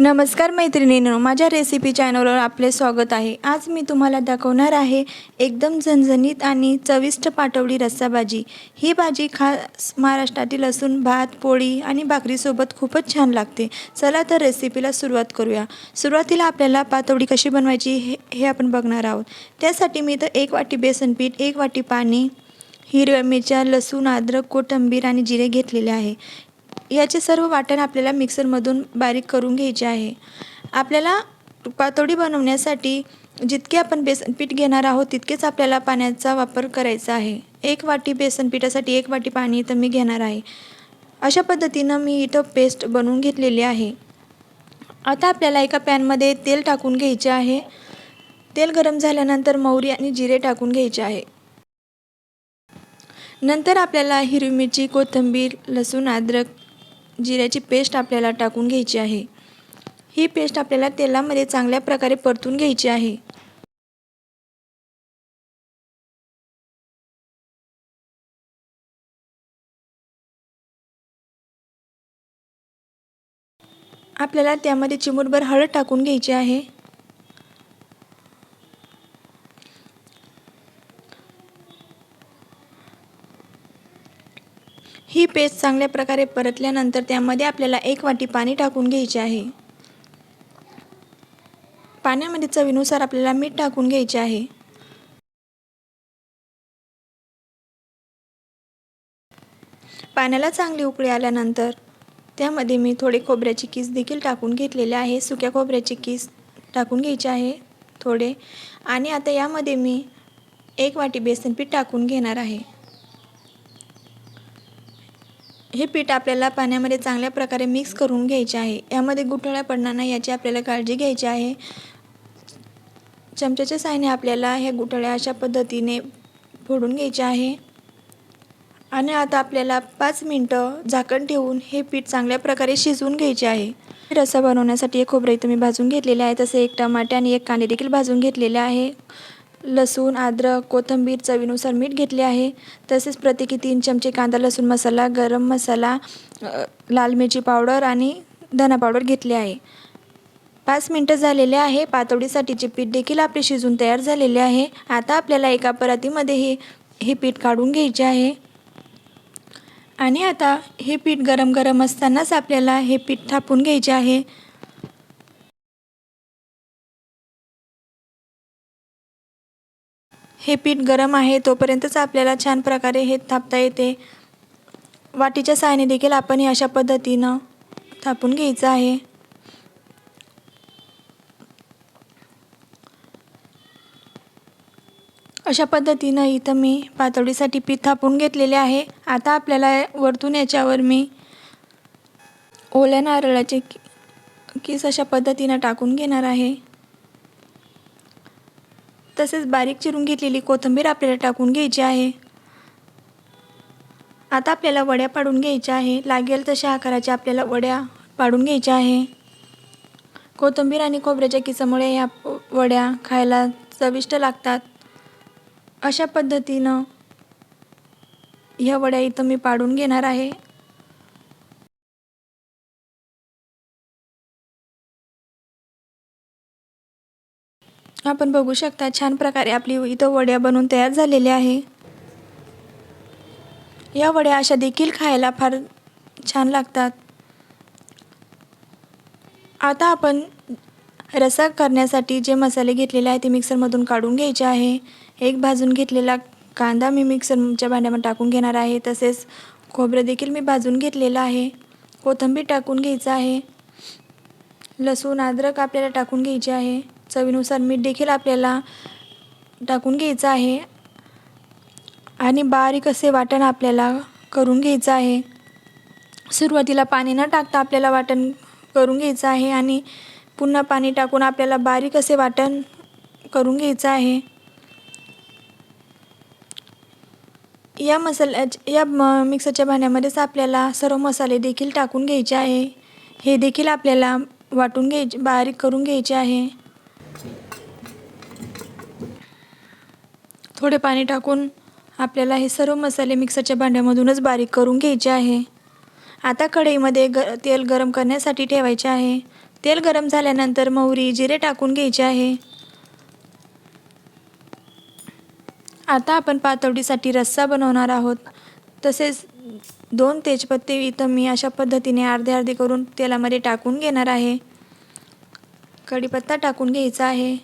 नमस्कार मैत्रिणींनो माझ्या रेसिपी चॅनलवर आपले स्वागत आहे. आज मी तुम्हाला दाखवणार आहे एकदम झणझणीत आणि चविष्ट पाटवडी रस्सा भाजी ही भाजी खास महाराष्ट्रातील असून भात पोळी आणि भाकरीसोबत खूपच छान लागते. चला तर रेसिपीला सुरुवात करूया. सुरुवातीला आपल्याला पातवडी कशी बनवायची हे हे आपण बघणार आहोत. त्यासाठी मी तर एक वाटी बेसन पीठ एक वाटी पाणी हिरव्या मिरच्या लसूण अद्रक कोथिंबीर आणि जिरे घेतलेले आहे. याचे सर्व वाटण आपल्याला मिक्सरमधून बारीक करून घ्यायचे आहे. आपल्याला पातोडी बनवण्यासाठी जितके आपण बेसन पीठ घेणार आहोत तितकेच आपल्याला पाण्याचा वापर करायचा आहे. एक वाटी बेसन पिठासाठी एक वाटी पाणी इथं मी घेणार आहे. अशा पद्धतीनं मी इथं पेस्ट बनवून घेतलेली आहे. आता आपल्याला एका पॅनमध्ये तेल टाकून घ्यायचे आहे. तेल गरम झाल्यानंतर मोहरी आणि जिरे टाकून घ्यायचे आहे. नंतर आपल्याला हिरवी मिरची कोथिंबीर लसूण अद्रक जिऱ्याची पेस्ट आपल्याला टाकून घ्यायची आहे. ही पेस्ट आपल्याला तेलामध्ये चांगल्या प्रकारे परतून घ्यायची आहे. आपल्याला त्यामध्ये चिमूटभर हळद टाकून घ्यायची आहे. पेस्ट चांगल्या प्रकारे परतल्यानंतर त्यामध्ये आपल्याला एक वाटी पाणी टाकून घ्यायचे आहे. पाण्यामध्ये चवीनुसार आपल्याला मीठ टाकून घ्यायचे आहे. पाण्याला चांगली उकळी आल्यानंतर त्यामध्ये मी थोडे खोबऱ्याची किस देखील टाकून घेतलेले आहे. सुक्या खोबऱ्याची किस टाकून घ्यायचे आहे थोडे. आणि आता यामध्ये मी एक वाटी बेसन पीठ टाकून घेणार आहे. हे पीठ आपल्याला पाण्यामध्ये चांगल्या प्रकारे मिक्स करून घ्यायचे आहे. यामध्ये गुठळ्या पडणार नाही याची आपल्याला काळजी घ्यायची आहे. चमच्याच्या साहाय्याने आपल्याला ह्या गुठळ्या अशा पद्धतीने फोडून घ्यायचे आहे. आणि आता आपल्याला पाच मिनटं झाकण ठेवून हे पीठ चांगल्या प्रकारे शिजवून घ्यायचे आहे. रस्सा बनवण्यासाठी एक खोबरं तुम्ही मी भाजून घेतलेले आहे. तसे एक टमाटे आणि एक कांदे देखील भाजून घेतलेले आहे. लसूण अद्रक कोथिंबीर चवीनुसार मीठ घेतले आहे. तसेच प्रत्येकी तीन चमचे कांदा लसूण मसाला गरम मसाला लाल मिरची पावडर आणि धना पावडर घेतले आहे. पाच मिनटं झालेले आहे. पातोडीसाठीचे पीठ देखील आपले शिजून तयार झालेले आहे. आता आपल्याला एका परातीमध्ये हे हे पीठ काढून घ्यायचे आहे. आणि आता हे पीठ गरम गरम असतानाच आपल्याला हे पीठ थापून घ्यायचे आहे. हे पीठ गरम आहे तोपर्यंतच आपल्याला छान प्रकारे हे थापता येते. वाटीच्या साहाय्याने देखील आपण हे अशा पद्धतीनं थापून घ्यायचं आहे. अशा पद्धतीनं इथं मी पातळीसाठी पीठ थापून घेतलेले आहे. आता आपल्याला वरतून याच्यावर मी ओल्या नारळाचे किस अशा पद्धतीनं टाकून घेणार आहे. तसेच बारीक चिरून घेतलेली कोथिंबीर आपल्याला टाकून घ्यायची आहे. आता आपल्याला वड्या पाडून घ्यायच्या आहे. लागेल तशा आकाराच्या आपल्याला वड्या पाडून घ्यायच्या आहे. कोथिंबीर आणि खोबऱ्याच्या किसामुळे ह्या वड्या खायला चविष्ट लागतात. अशा पद्धतीनं ह्या वड्या इथं मी पाडून घेणार आहे. आपण बघू शकता छान प्रकारे आपली इथं वड्या बनवून तयार झालेल्या आहे. या वड्या अशा देखील खायला फार छान लागतात. आता आपण रसा करण्यासाठी जे मसाले घेतलेले आहे ते मिक्सरमधून काढून घ्यायचे आहे. एक भाजून घेतलेला कांदा मी मिक्सरच्या भांड्यामध्ये टाकून घेणार आहे. तसेच खोबरं देखील मी भाजून घेतलेलं आहे. कोथिंबीर टाकून घ्यायचं आहे. लसूण अद्रक आपल्याला टाकून घ्यायचे आहे. चवीनुसार मीठ देखील आपल्याला टाकून घ्यायचं आहे. आणि बारीक असे वाटण आपल्याला करून घ्यायचं आहे. सुरुवातीला पाणी न टाकता आपल्याला वाटण करून घ्यायचं आहे आणि पुन्हा पाणी टाकून आपल्याला बारीक असे वाटण करून घ्यायचं आहे. या मसाल्याच्या या म मिक्सरच्या भांड्यामध्येच आपल्याला सर्व मसाले देखील टाकून घ्यायचे आहे. हे देखील आपल्याला वाटून घ्यायचे बारीक करून घ्यायचे आहे. थोडे पाणी टाकून आपल्याला हे सर्व मसाले मिक्सरच्या भांड्यामधूनच बारीक करून घ्यायचे आहे. आता कढईमध्ये ग तेल गरम करण्यासाठी ठेवायचे आहे. तेल गरम झाल्यानंतर मोहरी जिरे टाकून घ्यायचे आहे. आता आपण पातवडीसाठी रस्सा बनवणार आहोत. तसेच दोन तेजपत्ते इथं मी अशा पद्धतीने अर्धे अर्धे करून तेलामध्ये टाकून घेणार आहे. कढीपत्ता टाकून घ्यायचा आहे.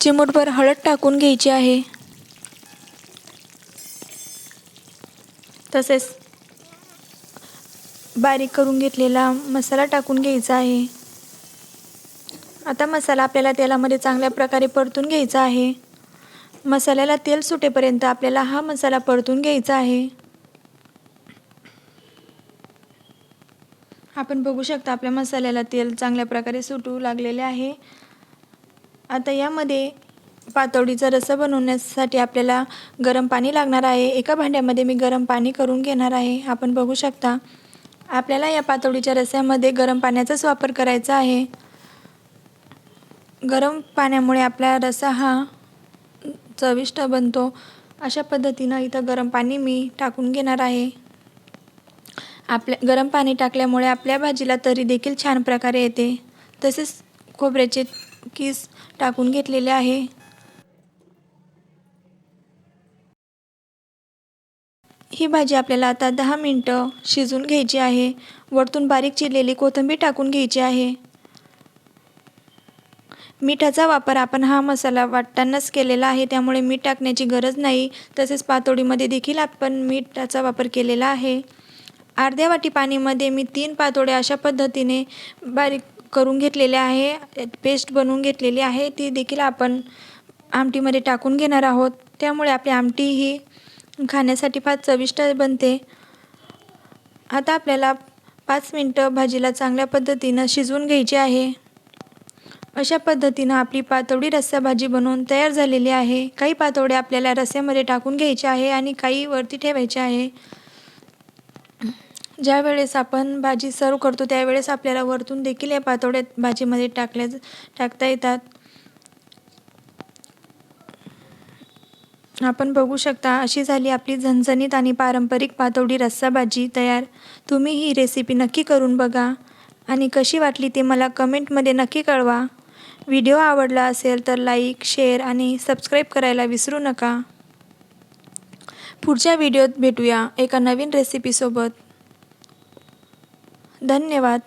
चिमूटभर हळद टाकून घ्यायची आहे. तसेच बारीक करून घेतलेला मसाला टाकून घ्यायचा आहे. आता मसाला आपल्याला तेलामध्ये चांगल्या प्रकारे परतून घ्यायचा आहे. मसाल्याला तेल सुटेपर्यंत आपल्याला हा मसाला परतून घ्यायचा आहे. आपण बघू शकता आपल्या मसाल्याला तेल चांगल्या प्रकारे सुटू लागलेले आहे. आता यामध्ये पातोडीचा रस्सा बनवण्यासाठी आपल्याला गरम पाणी लागणार आहे. एका भांड्यामध्ये मी गरम पाणी करून घेणार आहे. आपण बघू शकता आपल्याला या पातोडीच्या रस्स्यामध्ये गरम पाण्याचाच वापर करायचा आहे. गरम पाण्यामुळे आपला रस्सा हा चविष्ट बनतो. अशा पद्धतीनं इथं गरम पाणी मी टाकून घेणार आहे. आपल्या गरम पाणी टाकल्यामुळे आपल्या भाजीला तरी देखील छान प्रकारे येते. तसेच खोबऱ्याचे किस टाकून घेतलेले आहे. ही भाजी आपल्याला आता दहा मिनटं शिजून घ्यायची आहे. वरतून बारीक चिरलेली कोथिंबीर टाकून घ्यायची आहे. मिठाचा वापर आपण हा मसाला वाटतानाच केलेला आहे त्यामुळे मीठ टाकण्याची गरज नाही. तसेच पातोडीमध्ये देखील आपण मीठाचा वापर केलेला आहे. अर्ध्या वाटी पाणीमध्ये मी तीन पातोड्या अशा पद्धतीने बारीक करून घेतलेले आहे. पेस्ट बनवून घेतलेली आहे. ती देखील आपण आमटीमध्ये टाकून घेणार आहोत. त्यामुळे आपली आमटी ही खाण्यासाठी फार चविष्ट बनते. आता आपल्याला पाच मिनटं भाजीला चांगल्या पद्धतीनं शिजवून घ्यायची आहे. अशा पद्धतीनं आपली पातोडी रस्सा भाजी बनवून तयार झालेली आहे. काही पातोड्या आपल्याला रस्स्यामध्ये टाकून घ्यायच्या आहे आणि काही वरती ठेवायच्या आहे. ज्या वेळेस आपण भाजी सर्व करतो त्यावेळेस आपल्याला वरतून देखील या पातोड्यात भाजीमध्ये टाकल्या टाकता येतात. आपण बघू शकता अशी झाली आपली झणझणीत आणि पारंपरिक पातोडी रस्सा भाजी तयार. तुम्ही ही रेसिपी नक्की करून बघा आणि कशी वाटली ते मला कमेंटमध्ये नक्की कळवा. व्हिडिओ आवडला असेल तर लाईक शेअर आणि सबस्क्राईब करायला विसरू नका. पुढच्या व्हिडिओत भेटूया एका नवीन रेसिपीसोबत धन्यवाद.